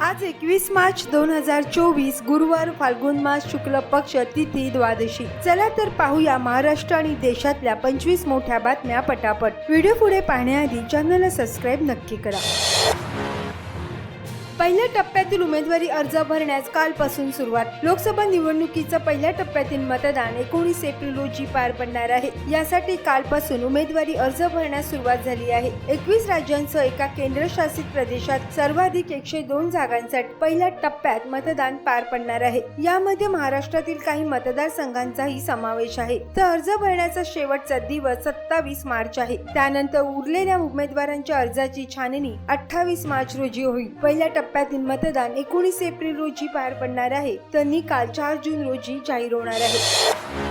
आज एकवीस मार्च दोन हजार चोवीस गुरुवार फाल्गुन मास शुक्ल पक्ष तिथी द्वादशी. चला तर पाहूया महाराष्ट्र आणि देशातल्या पंचवीस मोठ्या बातम्या पटापट. व्हिडिओ पुढे पाहण्याआधी चॅनलला सबस्क्राईब नक्की करा. पहिल्या टप्प्यातील उमेदवारी अर्ज भरण्यास कालपासून सुरुवात. लोकसभा निवडणुकीचं पहिल्या टप्प्यातील मतदान एकोणीस एप्रिल रोजी पार पडणार आहे. यासाठी कालपासून उमेदवारी अर्ज भरण्यास सुरुवात झाली आहे. एकवीस राज्यांसह एका केंद्रशासित प्रदेशात सर्वाधिक एकशे दोन जागांसाठी पहिल्या टप्प्यात मतदान पार पडणार आहे. यामध्ये महाराष्ट्रातील काही मतदारसंघांचाही समावेश आहे. तर अर्ज भरण्याचा शेवटचा दिवस सत्तावीस मार्च आहे. त्यानंतर उरलेल्या उमेदवारांच्या अर्जाची छाननी अठ्ठावीस मार्च रोजी होईल. पहिल्या टप्प्यातील मतदान एकोणीस एप्रिल रोजी पार पडणार आहे. तर निकाल चार जून रोजी जाहीर होणार आहे.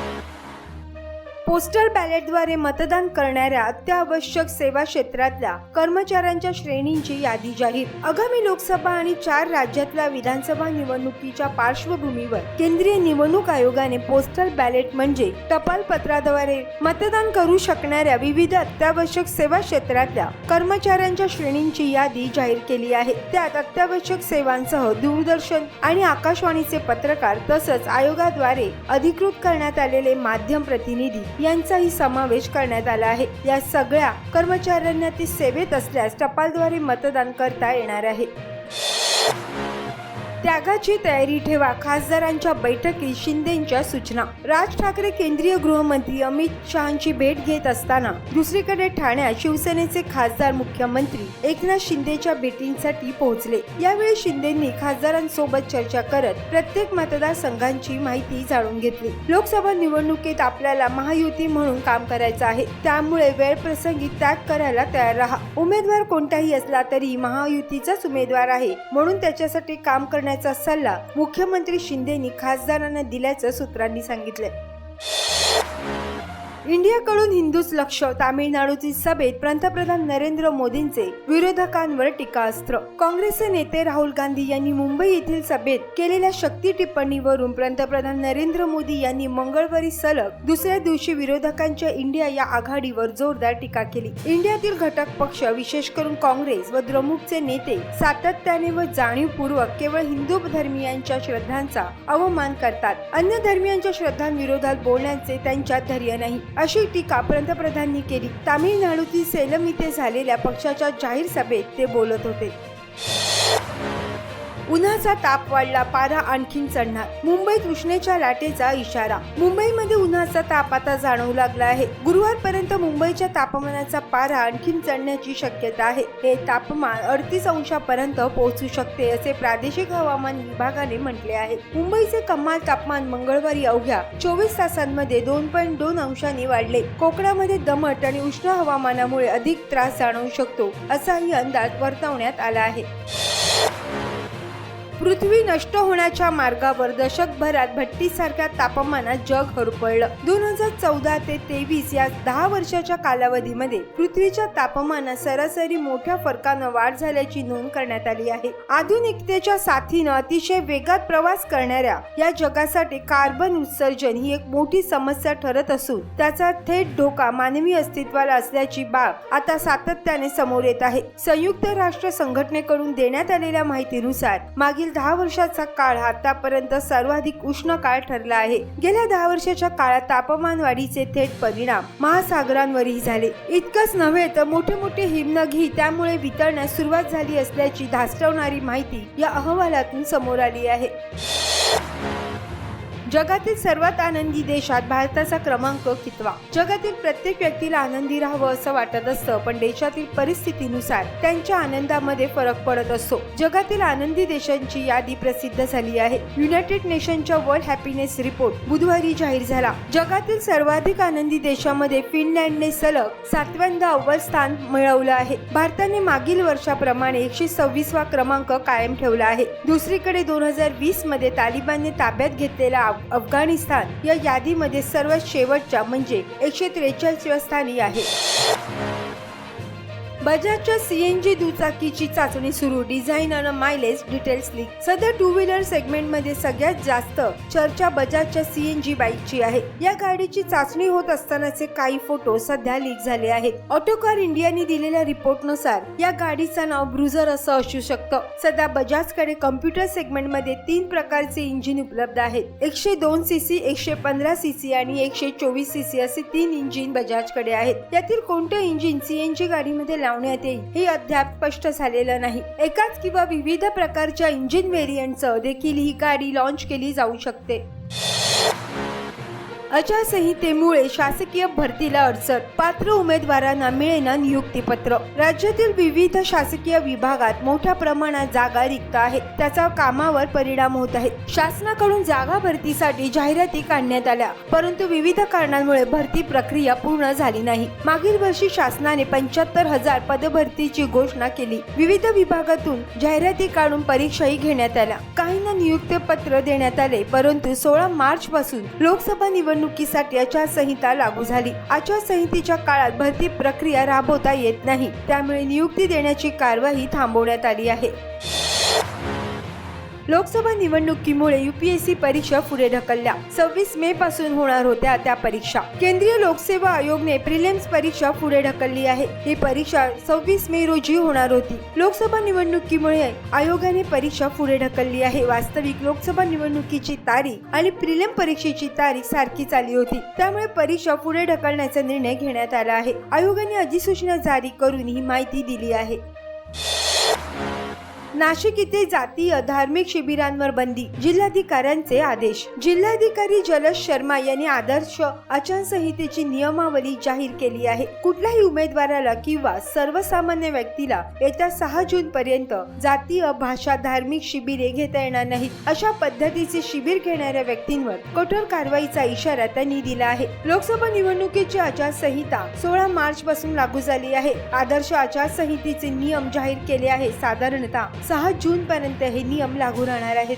पोस्टल बॅलेटद्वारे मतदान करणाऱ्या अत्यावश्यक सेवा क्षेत्रातल्या कर्मचाऱ्यांच्या श्रेणींची यादी जाहीर. आगामी लोकसभा आणि चार राज्यातल्या विधानसभा निवडणुकीच्या पार्श्वभूमीवर केंद्रीय निवडणूक आयोगाने पोस्टल बॅलेट म्हणजे टपाल पत्राद्वारे मतदान करू शकणाऱ्या विविध अत्यावश्यक सेवा क्षेत्रातल्या कर्मचाऱ्यांच्या श्रेणींची यादी जाहीर केली आहे. त्यात अत्यावश्यक सेवांसह दूरदर्शन आणि आकाशवाणीचे पत्रकार तसंच आयोगाद्वारे अधिकृत करण्यात आलेले माध्यम प्रतिनिधी यांचाही समावेश करण्यात आला आहे. या सगळ्या कर्मचाऱ्यांना ते सेवेत असल्यास टपालद्वारे मतदान करता येणार आहे. त्यागाची तयारी ठेवा खासदारांच्या बैठकीत शिंदेच्या सूचना. राज ठाकरे केंद्रीय गृहमंत्री अमित शहाची भेट घेत असताना दुसरीकडे ठाण्यात शिवसेनेचे खासदार मुख्यमंत्री एकनाथ शिंदेच्या भेटींसाठी पोहोचले. यावेळी शिंदेंनी खासदारांसोबत चर्चा करत प्रत्येक मतदारसंघांची माहिती जाणून घेतली. लोकसभा निवडणुकीत आपल्याला महायुती म्हणून काम करायचं आहे. त्यामुळे वेळ प्रसंगी त्याग करायला तयार राहा. उमेदवार कोणताही असला तरी महायुतीचाच उमेदवार आहे. म्हणून त्याच्यासाठी काम करण्याचा सल्ला मुख्यमंत्री शिंदेनी खासदारांना दिल्याचं सूत्रांनी सांगितलं. इंडियाकडून हिंदूच लक्ष तामिळनाडूतील सभेत पंतप्रधान नरेंद्र मोदींचे विरोधकांवर टीकास्त्र. काँग्रेसचे नेते राहुल गांधी यांनी मुंबई येथील सभेत केलेल्या शक्ती टिप्पणीवरून पंतप्रधान नरेंद्र मोदी यांनी मंगळवारी सलग दुसऱ्या दिवशी विरोधकांच्या इंडिया या आघाडीवर जोरदार टीका केली. इंडियातील घटक पक्ष विशेष करून काँग्रेस व द्रमुकचे नेते सातत्याने व जाणीवपूर्वक केवळ हिंदू धर्मियांच्या श्रद्धांचा अवमान करतात. अन्य धर्मियांच्या श्रद्धांविरोधात बोलण्याचे त्यांच्यात धैर्य नाही. अशी टीका पंतप्रधानांनी केली. तामिळनाडूतील सेलम इथे झालेल्या पक्षाच्या जाहीर सभेत ते बोलत होते. उन्हाचा ताप वाढला पारा आणखीन चढणार. मुंबईत उष्णेच्या लाटेचा इशारा. मुंबईमध्ये उन्हाचा ताप आता जाणवू लागला आहे. गुरुवारपर्यंत मुंबईच्या तापमानाचा पारा आणखीन चढण्याची शक्यता आहे. हे तापमान अडतीस अंशापर्यंत पोहोचू शकते असे प्रादेशिक हवामान विभागाने म्हटले आहे. मुंबईचे कमाल तापमान मंगळवारी अवघ्या चोवीस तासांमध्ये दोन पॉईंट दोन अंशांनी वाढले. कोकणामध्ये दमट आणि उष्ण हवामानामुळे अधिक त्रास जाणवू शकतो असाही अंदाज वर्तवण्यात आला आहे. पृथ्वी नष्ट होण्याच्या मार्गावर दशकभरात भट्टीसारख्या तापमानात जग हरपळलं. दोन हजार चौदा ते तेवीस या दहा वर्षाच्या कालावधीमध्ये पृथ्वीच्या तापमानात सरासरी मोठ्या फरकानं वाढ झाल्याची नोंद करण्यात आली आहे. आधुनिकतेच्या साथीनं अतिशय वेगात प्रवास करणाऱ्या या जगासाठी कार्बन उत्सर्जन ही एक मोठी समस्या ठरत असून त्याचा थेट धोका मानवी अस्तित्वाला असल्याची बाब आता सातत्याने समोर येत आहे. संयुक्त राष्ट्र संघटनेकडून देण्यात आलेल्या माहितीनुसार मागील दहा वर्षाचा काळ हा आतापर्यंत सर्वाधिक उष्ण काळ ठरला आहे. गेल्या दहा वर्षाच्या काळात तापमान वाढीचे थेट परिणाम महासागरांवरही झाले. इतकंच नव्हे तर मोठे मोठे हिमनगही त्यामुळे वितळण्यास सुरुवात झाली असल्याची धास्टवणारी माहिती या अहवालातून समोर आली आहे. जगातील सर्वात आनंदी देशात भारताचा क्रमांक कितवा? जगातील प्रत्येक व्यक्तीला आनंदी राहावं असं वाटत असतं पण देशातील परिस्थितीनुसार त्यांच्या आनंदामध्ये फरक पडत असतो. जगातील आनंदी देशांची यादी प्रसिद्ध झाली आहे. युनायटेड नेशनच्या वर्ल्ड हॅपीनेस रिपोर्ट बुधवारी जाहीर झाला. जगातील सर्वाधिक आनंदी देशामध्ये फिनलँडने सलग सातव्यांदा अव्वल स्थान मिळवलं आहे. भारताने मागील वर्षाप्रमाणे एकशे सव्वीसवा क्रमांक कायम ठेवला आहे. दुसरीकडे दोन हजार वीसमध्ये तालिबानने ताब्यात घेतलेला अफगाणिस्तान या यादीमध्ये सर्वात शेवटच्या म्हणजे एकशे त्रेचाळीसव्या स्थानी आहे. बजाजच्या सीएनजी दुचाकीची चाचणी सुरू. डिझाईन आणि मायलेज डिटेल्स लीक सध्या टू व्हीलर सेगमेंटमध्ये सगळ्यात जास्त चर्चा बजाजच्या सीएनजी बाईकची आहे. या गाडीची चाचणी होत असतानाचे काही फोटो सध्या लीक झाले आहेत. ऑटोकार इंडियाने दिलेल्या रिपोर्टनुसार या गाडीचं नाव ब्रुझर असं असू शकतं. सध्या बजाजकडे कम्प्युटर सेगमेंटमध्ये तीन प्रकारचे इंजिन उपलब्ध आहेत. एकशे दोन सीसी एकशे पंधरा सीसी आणि एकशे चोवीस सीसी असे तीन इंजिन बजाजकडे आहेत. यातील कोणतं इंजिन सीएनजी गाडीमध्ये लावण्यात येईल हे अद्याप स्पष्ट झालेलं नाही. एकाच किंवा विविध प्रकारच्या इंजिन व्हेरियंटचं देखील ही गाडी लॉन्च केली जाऊ शकते. आचारसंहितेमुळे शासकीय भरतीला अडचण. पात्र उमेदवारांना मिळेना नियुक्तीपत्र. राज्यातील विविध शासकीय विभागात मोठ्या प्रमाणात जागा रिक्त आहेत. त्याचा कामावर परिणाम होत आहे. शासनाकडून जागा भरतीसाठी जाहिराती काढण्यात आल्या. परंतु विविध कारणांमुळे भरती प्रक्रिया पूर्ण झाली नाही. मागील वर्षी शासनाने पंच्याहत्तर हजार पदभरतीची घोषणा केली. विविध विभागातून जाहिराती काढून परीक्षाही घेण्यात आल्या. काहींना नियुक्तीपत्र देण्यात आले परंतु सोळा मार्च पासून लोकसभा निवडणुकीसाठी आचारसंहिता लागू झाली. आचारसंहितेच्या काळात भरती प्रक्रिया राबवता येत नाही. त्यामुळे नियुक्ती देण्याची कारवाई थांबवण्यात आली आहे. लोकसभा निवडणुकीमुळे युपीएससी परीक्षा पुढे ढकलल्या. सव्वीस मे पासून होणार होत्या त्या परीक्षा. केंद्रीय लोकसेवा आयोगने प्रिलिम्स परीक्षा पुढे ढकलली आहे. ही परीक्षा सव्वीस मे रोजी होणार होती. लोकसभा निवडणुकीमुळे आयोगाने परीक्षा पुढे ढकलली आहे. वास्तविक लोकसभा निवडणुकीची तारीख आणि प्रिलिम परीक्षेची तारीख सारखीच आली होती. त्यामुळे परीक्षा पुढे ढकलण्याचा निर्णय घेण्यात आला आहे. आयोगाने अधिसूचना जारी करून ही माहिती दिली आहे. नाशिक येथे जातीय धार्मिक शिबिरांवर बंदी जिल्हाधिकाऱ्यांचे आदेश. जिल्हाधिकारी जलश शर्मा यांनी आदर्श आचारसंहितेची नियमावली जाहीर केली आहे. कुठल्याही उमेदवाराला किंवा सर्वसामान्य व्यक्तीला येत्या सहा जून पर्यंत जातीय भाषा धार्मिक शिबिरे घेता येणार नाहीत. अशा पद्धतीचे शिबिर घेणाऱ्या व्यक्तींवर कठोर कारवाईचा इशारा त्यांनी दिला आहे. लोकसभा निवडणुकीची आचारसंहिता सोळा मार्च पासून लागू झाली आहे. आदर्श आचारसंहितेचे नियम जाहीर केले आहे साधारणतः सहा जूनपर्यंत हे नियम लागू राहणार आहेत.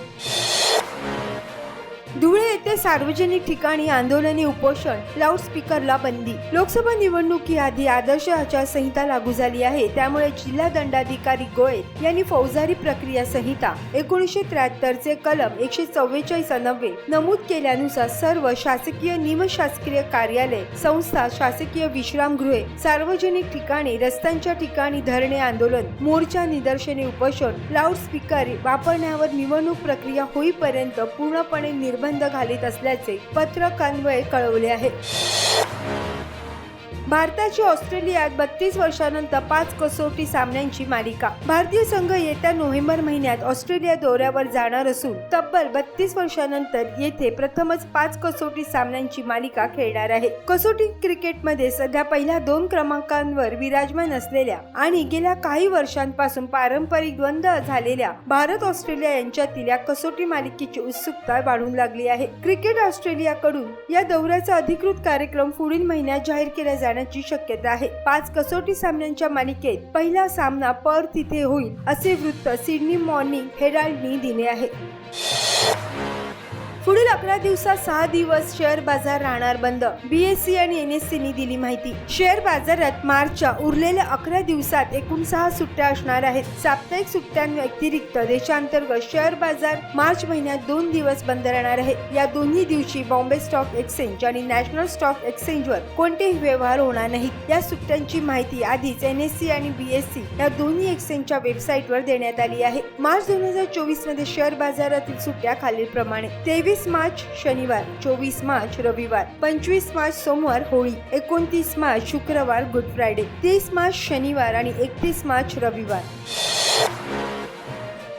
धुळे येथे सार्वजनिक ठिकाणी आंदोलने उपोषण लाऊडस्पीकरला बंदी. लोकसभा निवडणुकीआधी आदर्श आचारसंहिता लागू झाली आहे त्यामुळे जिल्हा दंडाधिकारी गोयल यांनी फौजदारी प्रक्रिया संहिता एकोणीसशे त्र्याहत्तर चे कलम एकशे चव्वेचाळीस नव्वे नमूद केल्यानुसार सर्व शासकीय निमशासकीय कार्यालय संस्था शासकीय विश्रामगृहे सार्वजनिक ठिकाणी रस्त्यांच्या ठिकाणी धरणे आंदोलन मोर्चा निदर्शने उपोषण लाऊडस्पीकर वापरण्यावर निवडणूक प्रक्रिया होईपर्यंत पूर्णपणे निर्बंध घालीत असल्याचे पत्रकान्वये कळवले आहे. भारताची ऑस्ट्रेलियात बत्तीस वर्षानंतर पाच कसोटी सामन्यांची मालिका. भारतीय संघ येत्या नोव्हेंबर महिन्यात ऑस्ट्रेलिया दौऱ्यावर जाणार असून तब्बल बत्तीस वर्षानंतर येथे प्रथमच पाच कसोटी सामन्यांची मालिका खेळणार आहे. कसोटी क्रिकेटमध्ये सध्या पहिल्या दोन क्रमांकांवर विराजमान असलेल्या आणि गेल्या काही वर्षांपासून पारंपरिक द्वंद्व झालेल्या भारत ऑस्ट्रेलिया यांच्यातील या कसोटी मालिकेची उत्सुकता वाढून लागली आहे. क्रिकेट ऑस्ट्रेलियाकडून या दौऱ्याचा अधिकृत कार्यक्रम पुढील महिन्यात जाहीर केला जाणार जाण्याची शक्यता आहे. पाच कसोटी सामन्यांच्या मालिकेत पहिला सामना पर तिथे होईल असे वृत्त सिडनी मॉर्निंग हेराल्डनी दिले आहे. अकरा दिवसात सहा दिवस शेअर बाजार राहणार बंद. बीएससी आणि एनएससी नी दिली माहिती. शेअर बाजारात मार्चच्या उरलेल्या अकरा दिवसात एकूण सहा सुट्ट्या असणार आहेत. साप्ताहिक सुट्ट्यांव्यतिरिक्त देशांतर्गत शेअर बाजार मार्च महिन्यात दोन दिवस बंद राहणार आहे या दोन्ही दिवशी बॉम्बे स्टॉक एक्सचेंज आणि नॅशनल स्टॉक एक्सचेंजवर कोणतेही व्यवहार होणार नाहीत. या सुट्ट्यांची माहिती आधीच एनएससी आणि बीएससी या दोन्ही एक्सचेंजच्या वेबसाईटवर देण्यात आली आहे. मार्च दोन हजार चोवीसमध्ये शेअर बाजारातील सुट्ट्या खालीलप्रमाणे. तेवीस मार्च शनिवार चोवीस मार्च रविवार पंचवीस मार्च सोमवार होळी एकोणतीस मार्च शुक्रवार गुड फ्रायडे तीस मार्च शनिवार आणि एकतीस मार्च रविवार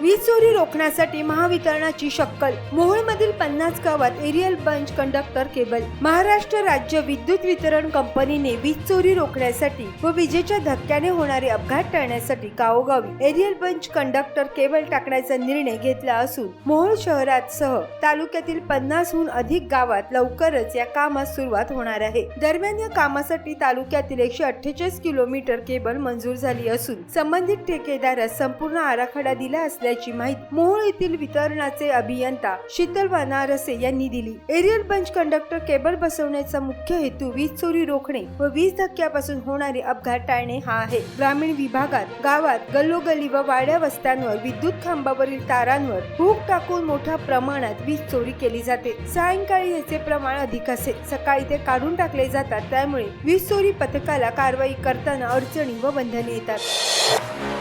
वीज चोरी रोखण्यासाठी महावितरणाची शक्कल. मोहोळमधील पन्नास गावात aerial bunch conductor cable Maharashtra राज्य विद्युत वितरण कंपनीने वीज चोरी रोखण्यासाठी व विजेच्या धक्क्याने होणारे अपघात टाळण्यासाठी गावोगावी एरियल बंच कंडक्टर केबल टाकण्याचा निर्णय घेतला असून मोहोळ शहरात सह तालुक्यातील पन्नासहून अधिक गावात लवकरच या कामास सुरुवात होणार आहे. दरम्यान या कामासाठी तालुक्यातील एकशे अठ्ठेचाळीस किलोमीटर केबल मंजूर झाली असून संबंधित ठेकेदारास संपूर्ण आराखडा दिला असल्या असल्याची माहिती मोहोळ येथील वितरणाचे अभियंता शीतल वानारसे यांनी दिली. एरियल बंच कंडक्टर केबल बसवण्याचा मुख्य हेतू वीज चोरी रोखणे व वीज धक्क्यापासून होणारे अपघात टाळणे हा आहे. ग्रामीण विभागात गावात गल्लोगल्ली व वाड्या वस्त्यांवर विद्युत खांबावरील तारांवर भूक टाकून मोठ्या प्रमाणात वीज चोरी केली जाते. सायंकाळी याचे प्रमाण अधिक असे. सकाळी ते काढून टाकले जातात त्यामुळे वीज चोरी पथकाला कारवाई करताना अडचणी व बंधने येतात.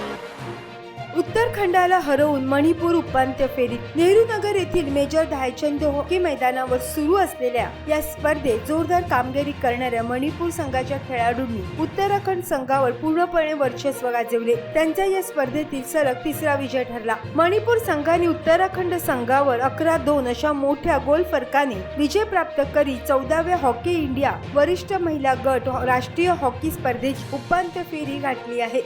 उत्तराखंडाला हरवून मणिपूर उपांत्य फेरीत नेहरू नगर येथील मेजर ध्यानचंद हॉकी मैदानावर सुरू असलेल्या या स्पर्धेत जोरदार कामगिरी करणाऱ्या मणिपूर संघाच्या खेळाडूंनी उत्तराखंड संघावर पूर्णपणे वर्चस्व गाजवले. त्यांचा या स्पर्धेतील सलग तिसरा विजय ठरला. मणिपूर संघाने उत्तराखंड संघावर अकरा दोन अशा मोठ्या गोल फरकाने विजय प्राप्त करीत चौदाव्या हॉकी इंडिया वरिष्ठ महिला गट राष्ट्रीय हॉकी स्पर्धेची उपांत्य फेरी गाठली आहे.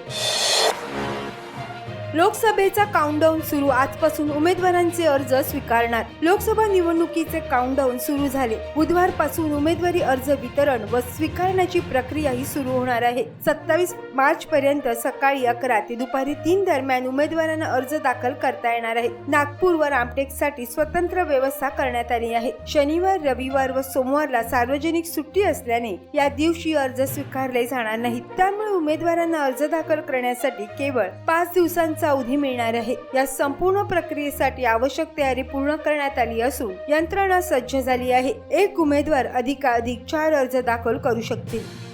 लोकसभेचा काउंटडाऊन सुरू. आजपासून उमेदवारांचे अर्ज स्वीकारणार. लोकसभा निवडणुकीचे काउंटडाऊन सुरू झाले. बुधवारपासून उमेदवारी अर्ज वितरण व स्वीकारण्याची प्रक्रिया ही सुरू होणार आहे. सत्तावीस मार्च पर्यंत सकाळी अकरा ते दुपारी तीन दरम्यान उमेदवारांना अर्ज दाखल करता येणार आहे. नागपूर व रामटेकसाठी स्वतंत्र व्यवस्था करण्यात आली आहे. शनिवार रविवार व सोमवारला सार्वजनिक सुट्टी असल्याने या दिवशी अर्ज स्वीकारले जाणार नाहीत. त्यामुळे उमेदवारांना अर्ज दाखल करण्यासाठी केवळ पाच दिवसांचा अवधी मिळणार आहे. या संपूर्ण प्रक्रियेसाठी आवश्यक तयारी पूर्ण करण्यात आली असून यंत्रणा सज्ज झाली आहे. एक उमेदवार अधिकाधिक चार अर्ज दाखल करू शकतील.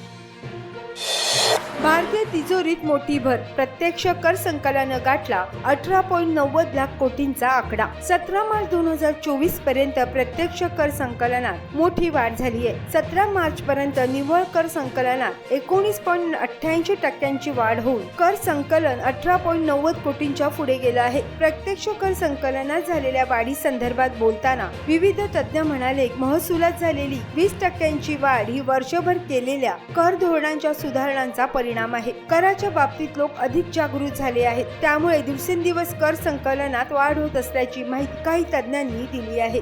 भारतीय तिजोरीत मोठी भर प्रत्यक्ष कर संकलन गाठला अठरा पॉईंट नव्वद लाख कोटींचा आकडा. सतरा मार्च दोन हजार चोवीसपर्यंत प्रत्यक्ष कर संकलनात मोठी वाढ झाली आहे. सतरा मार्च पर्यंत निव्वळ कर संकलनात एकोणीस पॉईंट अठ्ठ्याऐंशी टक्क्यांची वाढ होऊन कर संकलन अठरा पॉईंट नव्वद कोटींच्या पुढे गेलं आहे. प्रत्यक्ष कर संकलनात झालेल्या वाढी संदर्भात बोलताना विविध तज्ज्ञ म्हणाले महसुलात झालेली वीस टक्क्यांची वाढ ही वर्षभर केलेल्या कर धोरणांच्या सुधारणांचा परिणाम परिणाम आहे. कराच्या बाबतीत लोक अधिक जागृत झाले आहेत. त्यामुळे दिवसेंदिवस कर संकलनात वाढ होत असल्याची माहिती काही तज्ज्ञांनी दिली आहे.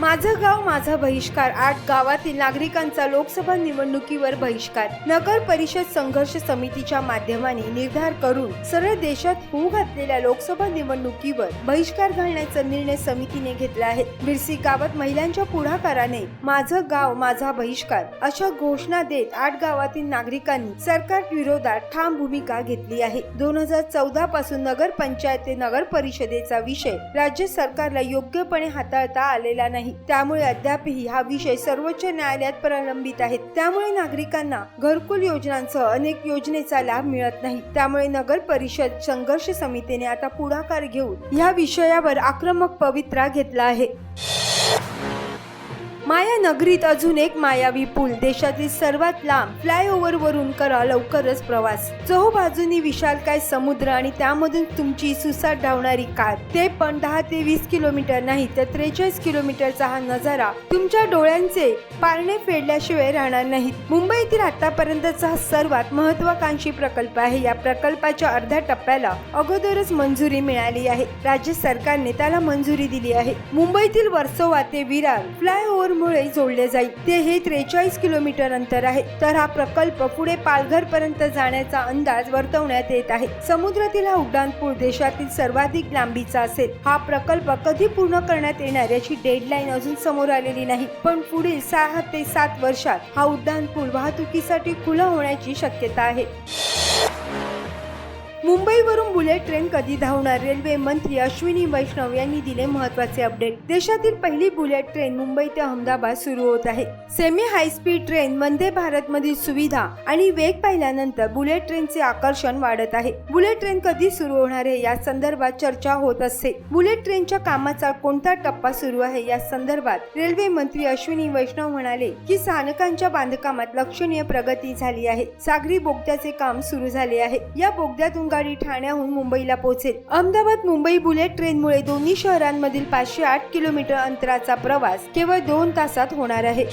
माझं गाव माझा बहिष्कार. आठ गावातील नागरिकांचा लोकसभा निवडणुकीवर बहिष्कार. नगर परिषद संघर्ष समितीच्या माध्यमाने निर्धार करून सरळ देशात होऊ घातलेल्या लोकसभा निवडणुकीवर बहिष्कार घालण्याचा निर्णय समितीने घेतला आहे. बिरसी गावात महिलांच्या पुढाकाराने माझं गाव माझा बहिष्कार अशा घोषणा देत आठ गावातील नागरिकांनी सरकार विरोधात ठाम भूमिका घेतली आहे. दोन हजार चौदा पासून नगर पंचायत ते नगर परिषदेचा विषय राज्य सरकारला योग्यपणे हाताळता आलेला नाही. त्यामुळे अद्यापही हा विषय सर्वोच्च न्यायालयात प्रलंबित आहे. त्यामुळे नागरिकांना घरकुल योजनांसह अनेक योजनेचा लाभ मिळत नाही. त्यामुळे नगर परिषद संघर्ष समितीने आता पुढाकार घेऊन या विषयावर आक्रमक पवित्रा घेतला आहे. माया नगरीत अजून एक मायावी पूल देशातील सर्वात लांब फ्लायओव्हर वरून करा लवकरच प्रवास. चहूबाजूनी विशालकाय समुद्र आणि त्यामधून तुमची सुसाट धावणारी कार. ते पण दहा ते वीस किलोमीटर नाही तर त्रेचाळीस किलोमीटरचा हा नजारा तुमच्या डोळ्यांचे पारणे फेडल्याशिवाय राहणार नाहीत. मुंबईतील आतापर्यंतचा हा सर्वात महत्वाकांक्षी प्रकल्प आहे. या प्रकल्पाच्या अर्ध्या टप्प्याला अगोदरच मंजुरी मिळाली आहे. राज्य सरकारने त्याला मंजुरी दिली आहे. मुंबईतील वर्सोवा ते विरार फ्लायओव्हर मुळे जोडले जाईल. ते हे त्रेचाळीस किलोमीटर अंतर आहे. तर हा प्रकल्प पुढे पालघर पर्यंत जाण्याचा अंदाज वर्तवण्यात येत आहे. समुद्रातील हा उड्डाणपूल देशातील सर्वाधिक लांबीचा असेल. हा प्रकल्प कधी पूर्ण करण्यात येणार याची डेडलाईन अजून समोर आलेली नाही. पण पुढील सहा ते सात वर्षात हा उड्डाणपूल वाहतुकीसाठी खुला होण्याची शक्यता आहे. मुंबईवरून बुलेट ट्रेन कधी धावणार? रेल्वे मंत्री अश्विनी वैष्णव यांनी दिले महत्त्वाचे अपडेट. देशातील पहिली बुलेट ट्रेन मुंबई ते अहमदाबाद सुरू होत आहे. Semi high speed train Vande Bharat मधील सुविधा आणि वेग पाहिल्यानंतर बुलेट ट्रेनचे आकर्षण वाढत आहे. बुलेट ट्रेन कधी सुरू होणार आहे या संदर्भात चर्चा होत असते. बुलेट ट्रेनच्या कामाचा कोणता टप्पा सुरू आहे या संदर्भात रेल्वे मंत्री अश्विनी वैष्णव म्हणाले की स्थानकांच्या बांधकामात लक्षणीय प्रगती झाली आहे. सागरी बोगद्याचे काम सुरू झाले आहे. या बोगद्यातून गाडी ठाण्याहून मुंबईला पोहोचेल. अहमदाबाद मुंबई बुलेट ट्रेनमुळे दोन्ही शहरांमधील पाचशे आठ किलोमीटर अंतराचा प्रवास केवळ दोन तासात होणार आहे.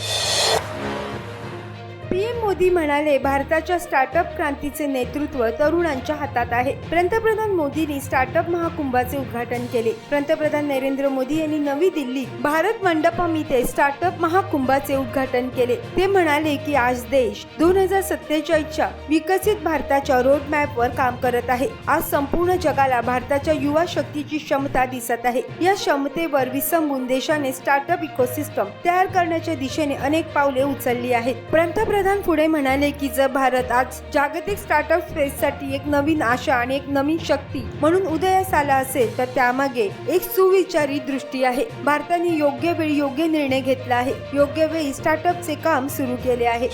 पीएम मोदी म्हणाले भारताच्या स्टार्टअप क्रांतीचे नेतृत्व तरुणांच्या हातात आहे. पंतप्रधान मोदींनी स्टार्टअप महाकुंभाचे उद्घाटन केले. पंतप्रधान नरेंद्र मोदी यांनी नवी दिल्ली भारत मंडपम इथे स्टार्टअप महाकुंभाचे उद्घाटन केले. ते म्हणाले की आज देश दोन हजार सत्तेचाळीसच्या विकसित भारताच्या रोड मॅपवर काम करत आहे. आज संपूर्ण जगाला भारताच्या युवा शक्तीची क्षमता दिसत आहे. या क्षमतेवर विसंबून देशाने स्टार्टअप इकोसिस्टम तयार करण्याच्या दिशेने अनेक पावले उचलली आहेत. पंतप्रधान पुढे म्हणाले की जर भारत आज जागतिक स्टार्टअप स्पेससाठी एक नवीन आशा आणि एक नवीन शक्ती म्हणून उदयास आला असेल तर त्यामागे एक सुविचारी दृष्टी आहे. भारताने योग्य वेळी योग्य निर्णय घेतला आहे. योग्य वेळी स्टार्टअपचे काम सुरू केले आहे.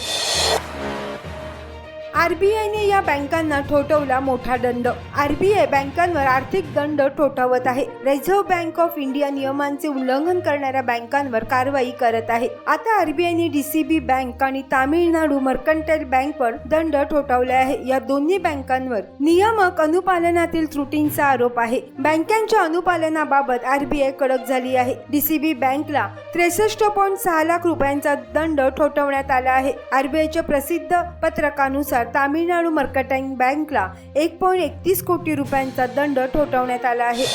आरबीआयने या बँकांना ठोठवला मोठा दंड. आरबीआय बँकांवर आर्थिक दंड ठोठावत आहे. रिझर्व्ह बँक ऑफ इंडिया नियमांचे उल्लंघन करणाऱ्या बँकांवर कारवाई करत आहे. आता आरबीआयने डीसीबी बँक आणि तामिळनाडू मर्कंटाईल बँकवर दंड ठोठावले आहे. या दोन्ही बँकांवर नियामक अनुपालनातील त्रुटींचा आरोप आहे. बँकांच्या अनुपालनाबाबत आरबीआय कडक झाली आहे. डीसीबी बँकला त्रेसष्ट पॉईंट सहा लाख रुपयांचा दंड ठोठवण्यात आला आहे. आरबीआयच्या प्रसिद्ध पत्रकानुसार तामिळनाडू मर्कटाईन बँकला एक पॉईंट एकतीस कोटी रुपयांचा दंड ठोठावण्यात आला आहे.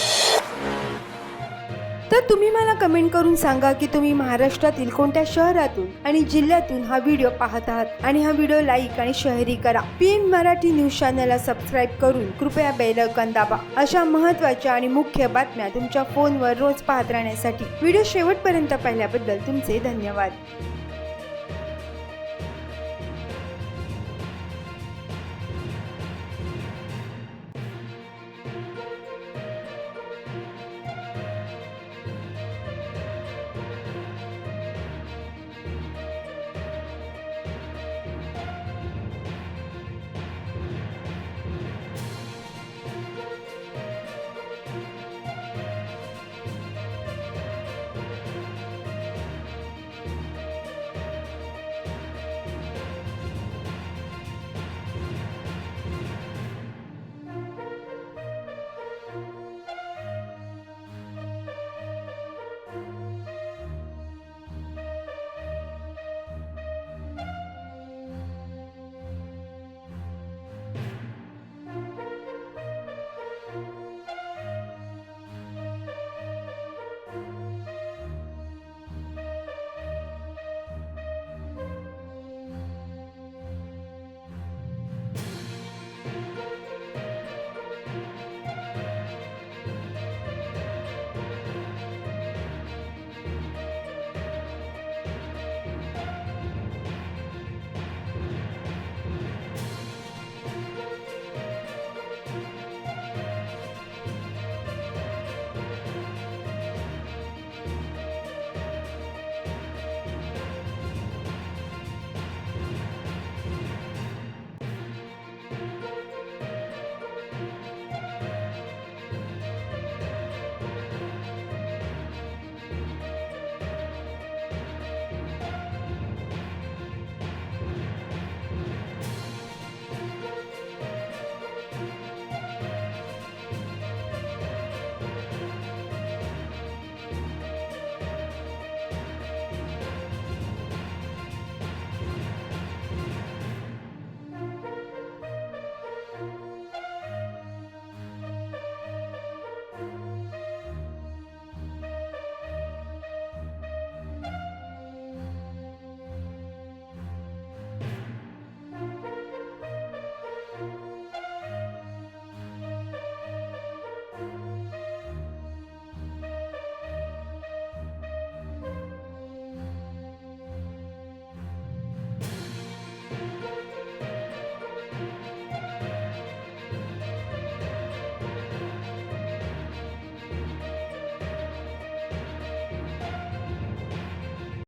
तर तुम्ही मला कमेंट करून सांगा की तुम्ही महाराष्ट्रातील कोणत्या शहरातून आणि जिल्ह्यातून हा व्हिडिओ पाहत आहात? आणि हा व्हिडिओ लाईक आणि शेअरही करा. पी एम मराठी न्यूज चॅनलला सबस्क्राईब करून कृपया बेल आयकॉन दाबा. अशा महत्त्वाच्या आणि मुख्य बातम्या तुमच्या फोनवर रोज पाहत राहण्यासाठी. व्हिडिओ शेवटपर्यंत पाहिल्याबद्दल तुमचे धन्यवाद.